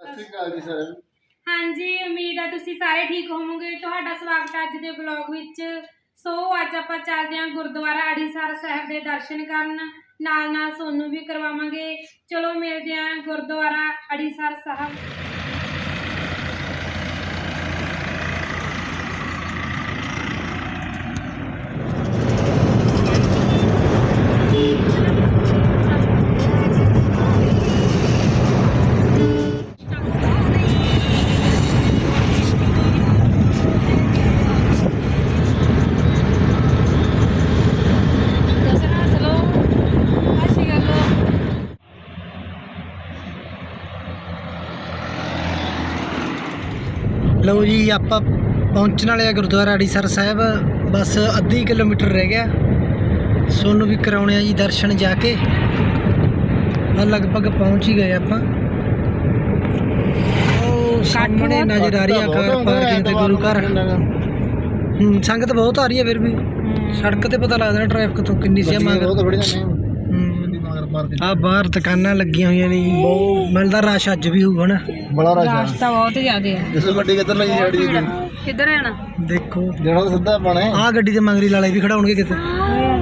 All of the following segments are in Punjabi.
ਸਤਿ ਸ਼੍ਰੀ ਅਕਾਲ ਜੀ ਸਾਰਿਆਂ ਨੂੰ। ਹਾਂਜੀ, ਉਮੀਦ ਆ ਤੁਸੀਂ ਸਾਰੇ ਠੀਕ ਹੋਵੋਗੇ। ਤੁਹਾਡਾ ਸਵਾਗਤ ਹੈ ਅੱਜ ਦੇ ਵਲੌਗ ਵਿੱਚ। ਸੋ, ਅੱਜ ਆਪਾਂ ਚੱਲਦੇ ਹਾਂ ਗੁਰਦੁਆਰਾ ਅੜੀਸਰ ਸਾਹਿਬ ਦੇ ਦਰਸ਼ਨ ਕਰਨ। ਨਾਲ ਨਾਲ ਸੋਨੂੰ ਵੀ ਕਰਵਾਵਾਂਗੇ। ਚਲੋ, ਮਿਲਦੇ ਹਾਂ ਗੁਰਦੁਆਰਾ ਅੜੀਸਰ ਸਾਹਿਬ। ਜੀ ਆਪਾਂ ਪਹੁੰਚਣ ਵਾਲੇ ਆ ਗੁਰਦੁਆਰਾ ਅੜੀਸਰ ਸਾਹਿਬ। ਬਸ ਅੱਧੀ ਕਿਲੋਮੀਟਰ ਰਹਿ ਗਿਆ। ਸੋਨੂੰ ਵੀ ਕਰਾਉਣੇ ਆ ਜੀ ਦਰਸ਼ਨ ਜਾ ਕੇ। ਬਸ ਲਗਭਗ ਪਹੁੰਚ ਹੀ ਗਏ ਆਪਾਂ। ਉਹ ਸਾਹਮਣੇ ਨਜ਼ਰ ਆ ਰਹੀ ਆ ਕਾਰ ਪਾਰਕਿੰਗ ਤੇ ਗੁਰੂ ਘਰ। ਹੂੰ, ਸੰਗਤ ਬਹੁਤ ਆ ਰਹੀ ਹੈ ਫਿਰ ਵੀ। ਸੜਕ ਤੇ ਪਤਾ ਲੱਗਦਾ ਟ੍ਰੈਫਿਕ ਤੋਂ ਕਿੰਨੀ ਸੀ ਬਹੁਤ ਹੂੰ। ਆ ਬਾਹਰ ਦੁਕਾਨਾਂ ਲੱਗੀਆਂ ਹੋਈਆਂ ਨੇ ਜੀ। ਮਿਲਦਾ ਰਸ਼ ਅੱਜ ਵੀ ਹੋਊਗਾ ਨਾ। ਬੜਾ ਰਸ਼ ਆ। ਤਾਂ ਬਹੁਤ ਜ਼ਿਆਦਾ ਹੈ ਜਿਸ ਗੱਡੀ ਕਿੱਧਰ ਲਈ ਜੜੀ ਕਿੱਧਰ ਜਾਣਾ? ਦੇਖੋ। ਜਿਹੜਾ ਸਿੱਧਾ ਪਾਣਾ ਆਹ ਗੱਡੀ ਤੇ ਮੰਗਰੀ ਲਾਲੇ ਵੀ ਖੜਾਉਣਗੇ ਕਿਤੇ।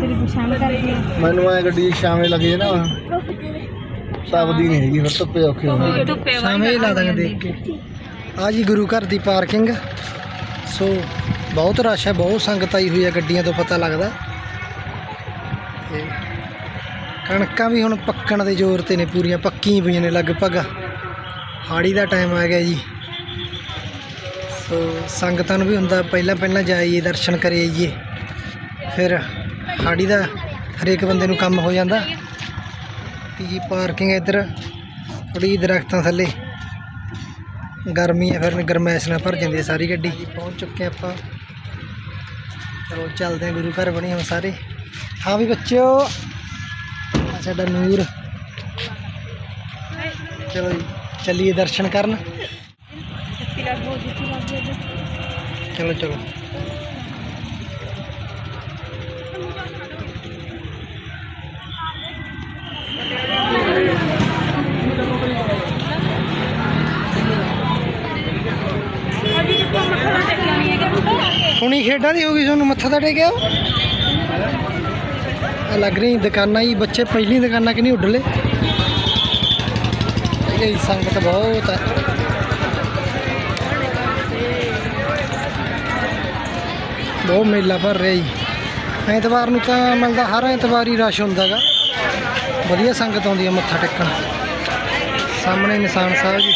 ਤੇਰੀ ਪਛਾਣ ਕਰਕੇ। ਮੈਨੂੰ ਐ ਗੱਡੀ ਸ਼ਾਮੇ ਲੱਗੇ ਨਾ। ਤਬਦੀ ਨਹੀਂ ਹੈਗੀ ਫਿਰ ਧੁੱਪੇ ਔਖੇ ਹੋ ਧੁੱਪੇ ਸਾਵੇਂ ਹੀ ਲਾ ਦਾਂਗੇ ਦੇਖ ਕੇ। ਆ ਜੀ ਗੁਰੂ ਘਰ ਦੀ ਪਾਰਕਿੰਗ। ਸੋ ਬਹੁਤ ਰਸ਼ ਹੈ ਬਹੁਤ ਸੰਗਤ ਆਈ ਹੋਈ ਹੈ ਗੱਡੀਆਂ ਤੋਂ ਪਤਾ ਲੱਗਦਾ। ਤੇ ਕਣਕਾਂ ਵੀ ਹੁਣ ਪੱਕਣ ਦੇ ਜ਼ੋਰ ਤੇ ਨੇ ਪੂਰੀਆਂ, ਪੱਕੀਆਂ ਪਈਆਂ ਨੇ ਲਗਭਗ। ਹਾੜੀ ਦਾ ਟਾਈਮ ਆ ਗਿਆ ਜੀ। ਸੋ ਸੰਗਤਾਂ ਨੂੰ ਵੀ ਹੁੰਦਾ ਪਹਿਲਾਂ ਪਹਿਲਾਂ ਜਾਈਏ, ਦਰਸ਼ਨ ਕਰੇ ਆਈਏ। ਫਿਰ ਹਾੜੀ ਦਾ ਹਰੇਕ ਬੰਦੇ ਨੂੰ ਕੰਮ ਹੋ ਜਾਂਦਾ। ਤੇ ਜੀ ਪਾਰਕਿੰਗ ਇੱਧਰ ਥੋੜੀ ਦਰਖਤਾਂ ਥੱਲੇ। ਗਰਮੀ ਹੈ, ਫਿਰ ਗਰਮੈਸ਼ ਨਾਲ ਭਰ ਜਾਂਦੀ ਹੈ ਸਾਰੀ ਗੱਡੀ। ਪਹੁੰਚ ਚੁੱਕੇ ਆਪਾਂ। ਚਲੋ, ਚੱਲਦੇ ਹਾਂ ਗੁਰੂ ਘਰ ਬਣੇ ਹੁਣ ਸਾਰੇ। ਹਾਂ ਵੀ ਬੱਚਿਓ। ਸਾਡਾ ਨੂਰ। ਚਲੋ ਜੀ, ਚੱਲੀਏ ਦਰਸ਼ਨ ਕਰਨ। ਚਲੋ ਚਲੋ। ਹੁਣੀ ਖੇਡਾਂ ਦੀ ਹੋ ਗਈ, ਤੁਹਾਨੂੰ ਮੱਥਾ ਤਾਂ ਟੇਕਿਆ? ਆ ਲੱਗ ਰਹੀ ਦੁਕਾਨਾਂ ਹੀ ਬੱਚੇ ਪਹਿਲੀ ਦੁਕਾਨਾਂ ਕਿ ਨਹੀਂ ਉੱਡ ਲਏ ਇਹ ਸੰਗਤ ਬਹੁਤ ਬਹੁਤ ਮੇਲਾ ਭਰ ਰਿਹਾ ਜੀ। ਐਤਵਾਰ ਨੂੰ ਤਾਂ ਮਿਲਦਾ ਹਰ ਐਤਵਾਰ ਹੀ ਰਸ਼ ਹੁੰਦਾਗਾ ਵਧੀਆ ਸੰਗਤ ਆਉਂਦੀ ਹੈ ਮੱਥਾ ਟੇਕਣ। ਸਾਹਮਣੇ ਨਿਸ਼ਾਨ ਸਾਹਿਬ ਜੀ।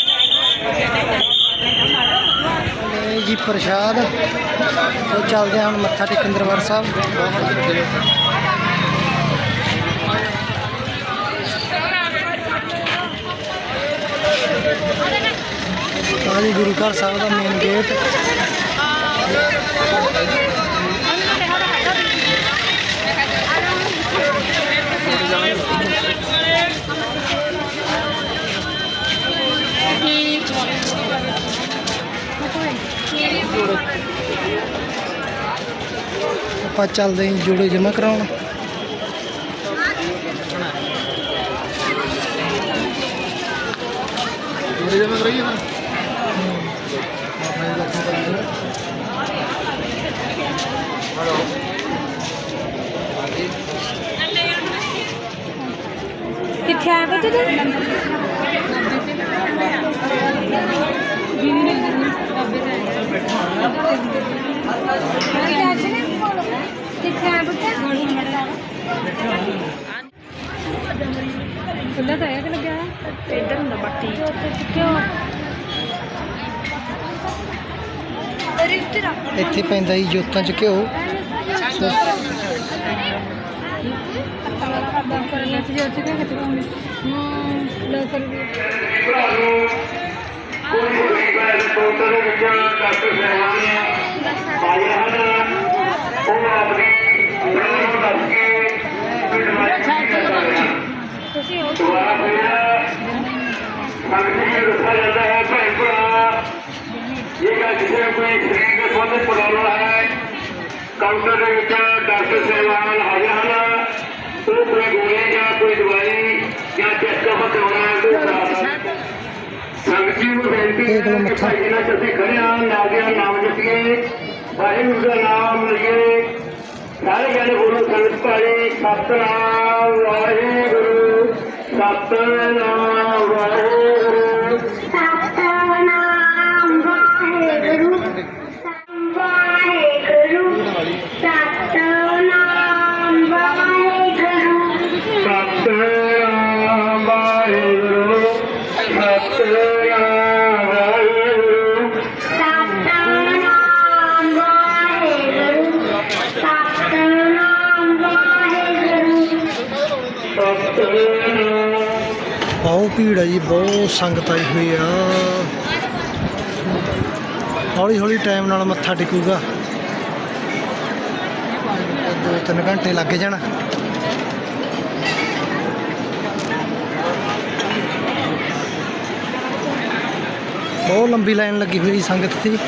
ਜੀ ਪ੍ਰਸ਼ਾਦ। ਸੋ ਚੱਲਦੇ ਹਾਂ ਹੁਣ ਮੱਥਾ ਟੇਕਣ ਦਰਬਾਰ ਸਾਹਿਬ। ਆਹ ਜੀ ਗੁਰੂ ਘਰ ਸਾਹਿਬ ਦਾ ਮੇਨ ਗੇਟ ਆਪਾਂ ਚੱਲਦੇ ਹਾਂ ਜੋੜੇ ਜਮਾ ਕਰਾਉਣ। ਮੇਰੇ ਜਿਵੇਂ ਰਹੀ ਨਾ ਕਿੱਥੇ ਆਇਆ ਬੱਚੇ ਤੂੰ ਕਿੱਥੇ ਆਇਆ ਬੱਚੇ ਖੁੱਲਾ ਤਾਂ ਹੈ ਕਿ ਲੱਗਿਆ ਇੱਧਰ ਹੁੰਦਾ ਬੱਤੀ ਕਿਉਂ ਇੱਥੇ ਪੈਂਦਾ ਜੀ ਜੋਤਾਂ ਚ ਘਿਓ। ਸੋ ਤੁਸੀਂ ਹੋ ਕਾਊਂਟਰ ਦੇ ਵਿੱਚ ਡਾਕਟਰ ਸਹਿਬਾਨ ਹਾਜ਼ਰ ਹਨ ਉਹ ਕੋਈ ਗੋਲੀ ਸੰਗਤ ਜੀ ਮੱਥਾ ਭਾਈ ਜਿਨ੍ਹਾਂ ਚ ਅਸੀਂ ਖੜੇ ਦੇ ਨਾਲ ਨਾਮ ਜਪੀਏ। ਵਾਹਿਗੁਰੂ ਦਾ ਨਾਮ ਲਈਏ। ਸਾਰੇ ਜਣੇ ਬੋਲੋ ਸੰਗਤ ਭਾਈ ਸਤਨਾਮ ਵਾਹਿਗੁਰੂ। ਸਤਨਾਮ ਵਾਹਿਗੁਰੂ। ਬਹੁਤ ਭੀੜ ਹੈ ਜੀ, ਬਹੁਤ ਸੰਗਤ ਆਈ ਹੋਈ ਆ। ਹੌਲੀ ਹੌਲੀ ਟਾਈਮ ਨਾਲ ਮੱਥਾ ਟੇਕੂਗਾ। ਦੋ ਤਿੰਨ ਘੰਟੇ ਲੱਗ ਜਾਣ। ਬਹੁਤ ਲੰਬੀ ਲਾਈਨ ਲੱਗੀ ਹੋਈ ਸੰਗਤ ਦੀ।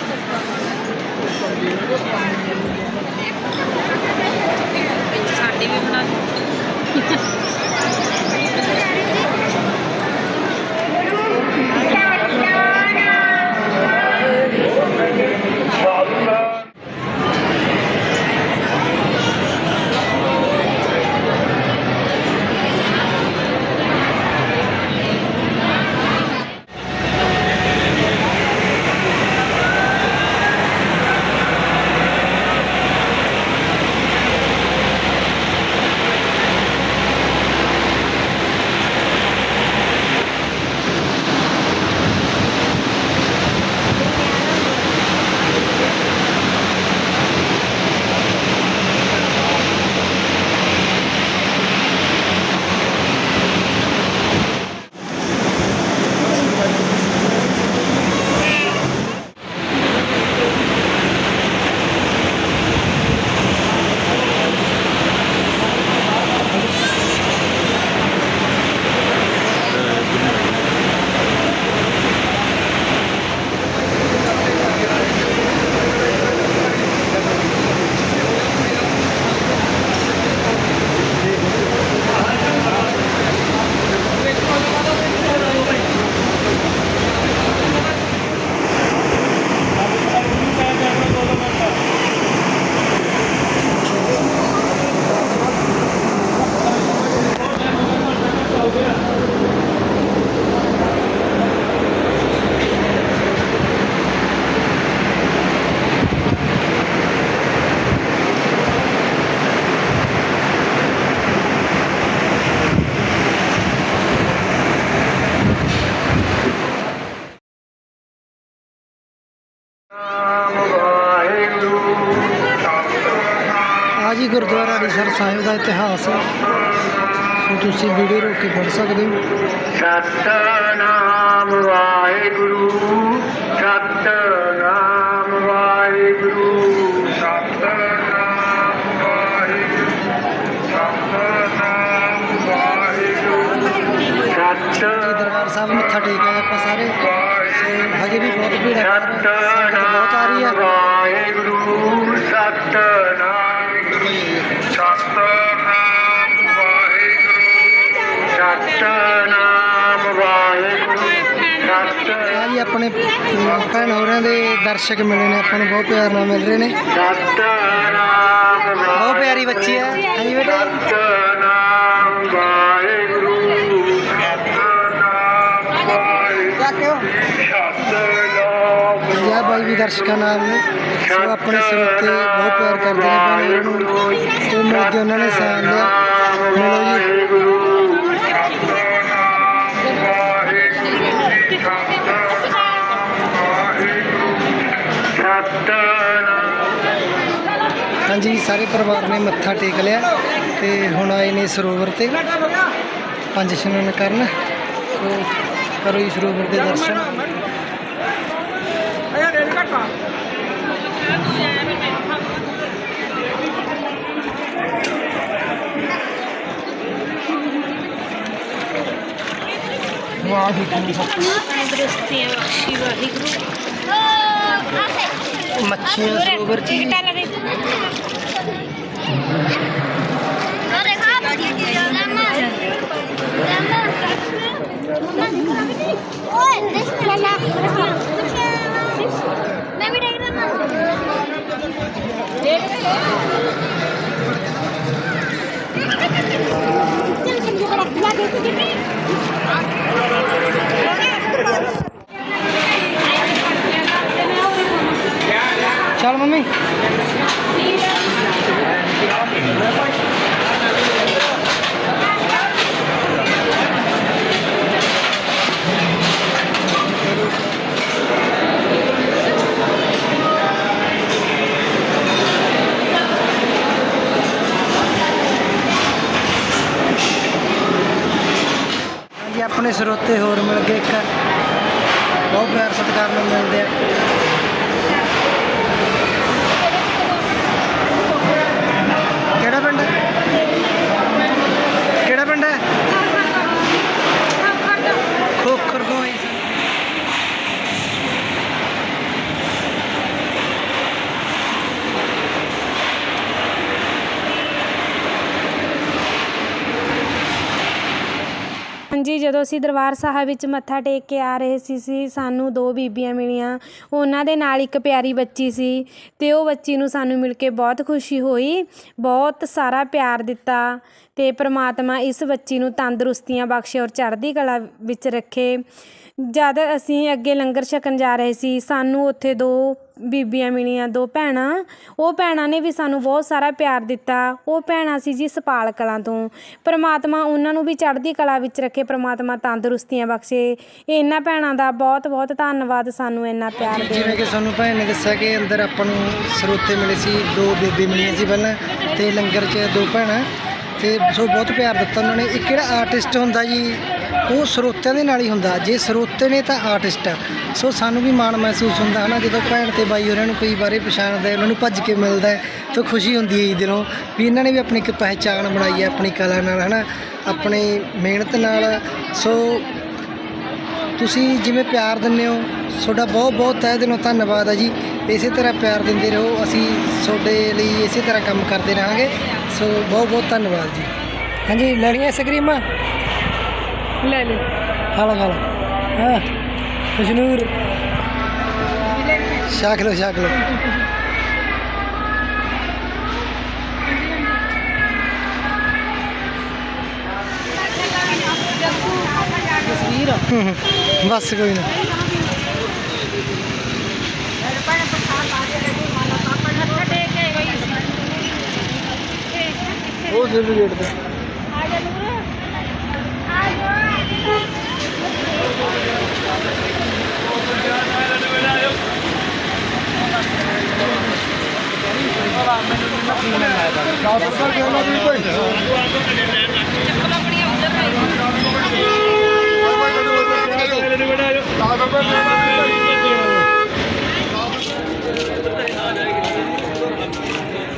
ਆ ਜੀ ਗੁਰਦੁਆਰਾ ਅੜੀਸਰ ਸਾਹਿਬ ਦਾ ਇਤਿਹਾਸ। ਸੋ ਤੁਸੀਂ ਵੀਡੀਓ ਰੋਕ ਕੇ ਪੜ੍ਹ ਸਕਦੇ ਹੋ। ਸਤਨਾਮ ਵਾਹਿਗੁਰੂ। ਸਤਨਾਮ ਵਾਹਿਗੁਰੂ ਸਤਨਾਮ ਵਾਹਿਗੁਰੂ ਸਤਨਾਮ ਵਾਹਿਗੁਰੂ ਜੀ ਸਤ ਦਰਬਾਰ ਸਾਹਿਬ ਮੱਥਾ ਟੇਕ ਆਏ ਆਪਾਂ ਸਾਰੇ। ਸੋ ਹਜੇ ਵੀ ਬਹੁਤ ਭੀੜ ਹੈ। ਸੰਗਤ ਬਹੁਤ ਆ ਰਹੀ ਹੈ। ਵਾਹਿਗੁਰੂ ਸਤਨਾਮ ਸਤਨਾਮ ਵਾਹਿਗੁਰੂ ਸਤਨਾਮ ਵਾਹਿਗੁਰੂ ਸਤ ਆ ਜੀ ਆਪਣੇ ਭੈਣ ਹੋਰਾਂ ਦੇ ਦਰਸ਼ਕ ਮਿਲੇ ਨੇ। ਆਪਾਂ ਨੂੰ ਬਹੁਤ ਪਿਆਰ ਨਾਲ ਮਿਲ ਰਹੇ ਨੇ। ਸਤਨਾਮ ਬਹੁਤ ਪਿਆਰੀ ਬੱਚੀ ਹੈ। ਹਾਂਜੀ ਬੇਟਾ। ਸਤਨਾਮ ਵੀ ਦਰਸ਼ਕਾਂ ਨਾਲ ਸੋ ਆਪਣੇ ਸਰੂਪ ਤੇ ਬਹੁਤ ਪਿਆਰ ਕਰਦੇ ਨੇ ਭੈਣ ਹੋਰਾਂ ਨੂੰ। ਸੋ ਮਿਲ ਕੇ ਉਹਨਾਂ ਨੇ ਸਾਥ ਲਿਆ। ਮਿਲੋ ਜੀ। ਹਾਂਜੀ, ਸਾਰੇ ਪਰਿਵਾਰ ਨੇ ਮੱਥਾ ਟੇਕ ਲਿਆ ਤੇ ਹੁਣ ਆਏ ਨੇ ਸਰੋਵਰ ਤੇ। ਪੰਜ ਇਸ਼ਨਾਨ ਕਰਨ। ਸੋ ਕਰੋ ਜੀ ਸਰੋਵਰ ਦੇ ਦਰਸ਼ਨ। Let me take it in ਚ ਜੀ। pero te ਜਦੋਂ ਅਸੀਂ ਦਰਬਾਰ ਸਾਹਿਬ ਵਿੱਚ ਮੱਥਾ ਟੇਕ ਕੇ ਆ ਰਹੇ ਸੀ ਸੀ, ਸਾਨੂੰ ਦੋ ਬੀਬੀਆਂ ਮਿਲੀਆਂ। ਉਹਨਾਂ ਦੇ ਨਾਲ ਇੱਕ ਪਿਆਰੀ ਬੱਚੀ ਸੀ ਅਤੇ ਉਹ ਬੱਚੀ ਨੂੰ ਸਾਨੂੰ ਮਿਲ ਕੇ ਬਹੁਤ ਖੁਸ਼ੀ ਹੋਈ, ਬਹੁਤ ਸਾਰਾ ਪਿਆਰ ਦਿੱਤਾ ਅਤੇ ਪਰਮਾਤਮਾ ਇਸ ਬੱਚੀ ਨੂੰ ਤੰਦਰੁਸਤੀਆਂ ਬਖਸ਼ੇ ਔਰ ਚੜ੍ਹਦੀ ਕਲਾ ਵਿੱਚ ਰੱਖੇ। ਜਦ ਅਸੀਂ ਅੱਗੇ ਲੰਗਰ ਛਕਣ ਜਾ ਰਹੇ ਸੀ, ਸਾਨੂੰ ਉੱਥੇ ਦੋ ਬੀਬੀਆਂ ਮਿਲੀਆਂ ਦੋ ਭੈਣਾਂ ਉਹ ਭੈਣਾਂ ਨੇ ਵੀ ਸਾਨੂੰ ਬਹੁਤ ਸਾਰਾ ਪਿਆਰ ਦਿੱਤਾ। ਉਹ ਭੈਣਾਂ ਸੀ ਜੀ ਸਪਾਲ ਕਲਾਂ ਤੋਂ। ਪ੍ਰਮਾਤਮਾ ਉਹਨਾਂ ਨੂੰ ਵੀ ਚੜ੍ਹਦੀ ਕਲਾ ਵਿੱਚ ਰੱਖੇ ਪ੍ਰਮਾਤਮਾ ਤੰਦਰੁਸਤੀਆਂ ਬਖਸ਼ੇ। ਇਹਨਾਂ ਭੈਣਾਂ ਦਾ ਬਹੁਤ ਬਹੁਤ ਧੰਨਵਾਦ ਸਾਨੂੰ ਇੰਨਾ ਪਿਆਰ ਦੇਣ ਜਿਵੇਂ ਕਿ ਸਾਨੂੰ ਭੈਣ ਨੇ ਦੱਸਿਆ ਕਿ ਅੰਦਰ ਆਪਾਂ ਨੂੰ ਸਰੋਤੇ ਮਿਲੇ ਸੀ ਦੋ ਬੇਬੇ ਮਿਲੀਆਂ ਸੀ ਪਹਿਲਾਂ ਤੇ ਲੰਗਰ 'ਚ ਦੋ ਭੈਣਾਂ ਤੇ ਸੋ ਬਹੁਤ ਪਿਆਰ ਦਿੱਤਾ ਉਹਨਾਂ ਨੇ। ਇੱਕ ਜਿਹੜਾ ਆਰਟਿਸਟ ਹੁੰਦਾ ਜੀ? ਉਹ ਸਰੋਤਿਆਂ ਦੇ ਨਾਲ ਹੀ ਹੁੰਦਾ। ਜੇ ਸਰੋਤੇ ਨੇ ਤਾਂ ਆਰਟਿਸਟ ਆ। ਸੋ ਸਾਨੂੰ ਵੀ ਮਾਣ ਮਹਿਸੂਸ ਹੁੰਦਾ, ਹਨਾ? ਜਦੋਂ ਭੈਣ ਤੇ ਬਾਈ ਉਹਨਾਂ ਨੂੰ ਕਈ ਵਾਰੇ ਪਛਾਣਦਾ ਉਹਨਾਂ ਨੂੰ ਭੱਜ ਕੇ ਮਿਲਦਾ ਤਾਂ ਖੁਸ਼ੀ ਹੁੰਦੀ ਹੈ ਜੀ ਦਿਲੋਂ ਵੀ ਇਹਨਾਂ ਨੇ ਵੀ ਆਪਣੀ ਇੱਕ ਪਹਿਚਾਣ ਬਣਾਈ ਹੈ, ਆਪਣੀ ਕਲਾ ਨਾਲ, ਹਨਾ? ਆਪਣੀ ਮਿਹਨਤ ਨਾਲ। ਸੋ ਤੁਸੀਂ ਜਿਵੇਂ ਪਿਆਰ ਦਿੰਦੇ ਹੋ, ਤੁਹਾਡਾ ਬਹੁਤ ਬਹੁਤ ਤਹਿ ਦਿਲੋਂ ਧੰਨਵਾਦ ਹੈ ਜੀ। ਇਸੇ ਤਰ੍ਹਾਂ ਪਿਆਰ ਦਿੰਦੇ ਰਹੋ, ਅਸੀਂ ਤੁਹਾਡੇ ਲਈ ਇਸੇ ਤਰ੍ਹਾਂ ਕੰਮ ਕਰਦੇ ਰਹਾਂਗੇ। ਸੋ ਬਹੁਤ ਬਹੁਤ ਧੰਨਵਾਦ ਜੀ। ਹਾਂਜੀ ਲੜੀਆਂ ਸਕਰੀਮਾਂ? ਲੈ ਲੈ। ਹਾਲਾ ਹਾਲਾ ਹਾਂ ਖੁਸ਼ਨੂਰ। ਛਕ ਲਓ ਹੂੰ, ਹੂੰ। ਬਸ ਕੋਈ ਨਾ। ਉਹ ਸਿਰ ਗੇਟ ਤੇ।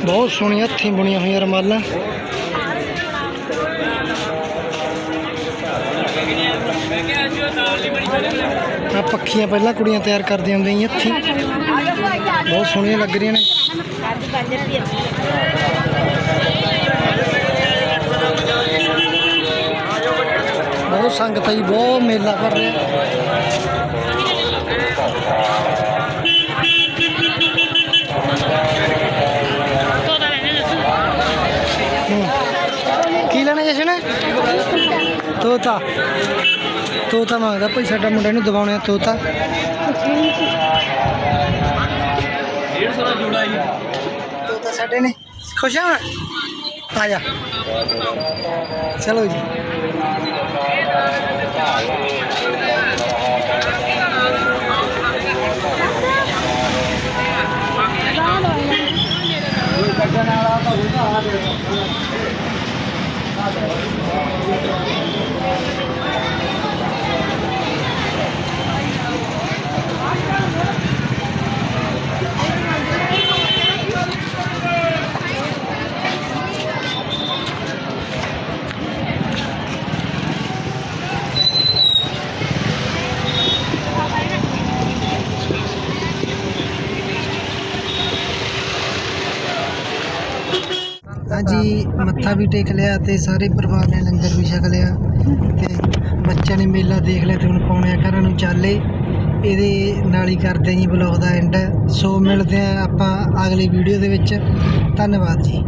ਬਹੁਤ ਸੋਹਣੀਆਂ ਹੱਥੀਂ ਬੁਣੀਆਂ ਹੋਈਆਂ ਰਮਾਲਾਂ ਆ ਪੱਖੀਆਂ ਪਹਿਲਾਂ ਕੁੜੀਆਂ ਤਿਆਰ ਕਰਦੀਆਂ ਹੁੰਦੀਆਂ ਸੀ ਹੱਥੀਂ ਬਹੁਤ ਸੋਹਣੀਆਂ ਲੱਗ ਰਹੀਆਂ ਨੇ ਬਹੁਤ ਸੰਗਤ ਆਈ, ਬਹੁਤ ਮੇਲਾ ਭਰ ਰਿਹਾ। ਕੀ ਲੈਣਾ ਜਸ਼ਨ ਤੋਤਾ। ਤੋਤਾ ਮੰਗਦਾ ਭਾਈ, ਸਾਡਾ ਮੁੰਡੇ ਨੂੰ ਦਵਾਉਣੇ ਆ ਤੋਤਾ। 150 ਦਾ ਜੋੜਾ ਜੀ ਤੋਤਾ ਸਾਡੇ ਨੇ। ਖੁਸ਼ ਆ ਆ ਜਾ। ਚਲੋ ਜੀ। ਕੱਢਣ ਵਾਲਾ ਤਾਂ ਹੁੰਦਾ ਆ ਦੇ ਹਾਂਜੀ, ਮੱਥਾ ਵੀ ਟੇਕ ਲਿਆ ਤੇ ਸਾਰੇ ਪਰਿਵਾਰ ਨੇ ਲੰਗਰ ਵੀ ਛਕ ਲਿਆ ਤੇ ਬੱਚਿਆਂ ਨੇ ਮੇਲਾ ਦੇਖ ਲਿਆ ਤੇ ਹੁਣ ਪਾਉਣੇ ਆ ਘਰਾਂ ਨੂੰ ਚਾਲੇ। ਇਹਦੇ ਨਾਲ ਹੀ ਕਰਦੇ ਹਾਂ ਜੀ ਬਲੌਗ ਦਾ ਐਂਡ ਸੋ ਮਿਲਦੇ ਹਾਂ ਆਪਾਂ ਅਗਲੀ ਵੀਡੀਓ ਦੇ ਵਿੱਚ। ਧੰਨਵਾਦ ਜੀ।